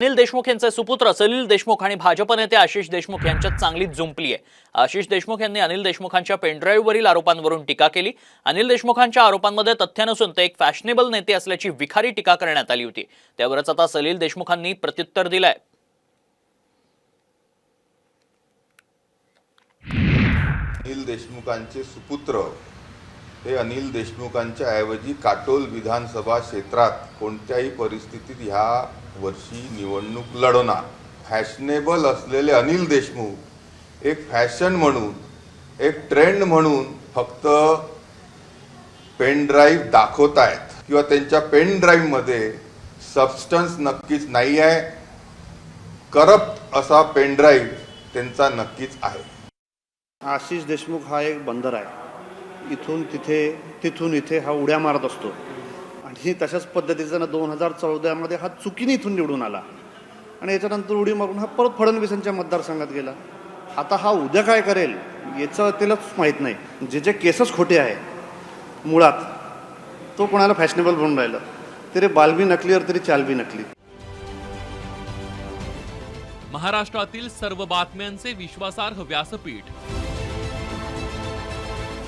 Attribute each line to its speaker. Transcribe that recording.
Speaker 1: अनिल देशमुख यांचे सुपुत्र. सलील देशमुख आणि भाजप नेते आशिष देशमुख यांच्यात चांगलीच जुंपली आहे. आशिष देशमुख यांनी अनिल देशमुखांच्या पेनड्राईव्हवरील आरोपांवरून टीका केली. अनिल देशमुखांच्या आरोपांमध्ये तथ्य नसून ते एक फॅशनेबल नेते असल्याची विखारी टीका करण्यात आली होती. त्यावरच आता सलील देशमुखांनी प्रत्युत्तर दिलंय.
Speaker 2: अनिल देशमुखांचे सुपुत्र हे अनिल देशमुखांच्या ऐवजी काटोल विधानसभा क्षेत्रात कोणत्याही परिस्थितीत ह्या वर्षी निवडणूक लढवणार. फॅशनेबल असलेले अनिल देशमुख एक फॅशन म्हणून एक ट्रेंड म्हणून फक्त पेन ड्राईव्ह आहेत. किंवा त्यांच्या पेन ड्राईव्हमध्ये सबस्टन्स नक्कीच नाही आहे. करप्ट असा पेन ड्राईव्ह त्यांचा नक्कीच आहे.
Speaker 3: आशिष देशमुख हा एक बंदर आहे. इथून तिथे तिथून इथे हा उड्या मारत असतो. आणि तशाच पद्धतीचा ना दोन हजार चौदामध्ये हा चुकीने इथून निवडून आला. आणि याच्यानंतर उडी मारून हा परत फडणवीसांच्या मतदारसंघात गेला. आता हा उद्या काय करेल याचं त्यालाच माहीत नाही. जे जे केसच खोटे आहे मुळात तो कोणाला फॅशनेबल बनून राहिला. तरी बालबी नकली और तरी चालबी नकली.
Speaker 4: महाराष्ट्रातील सर्व बातम्यांचे विश्वासार्ह व्यासपीठ.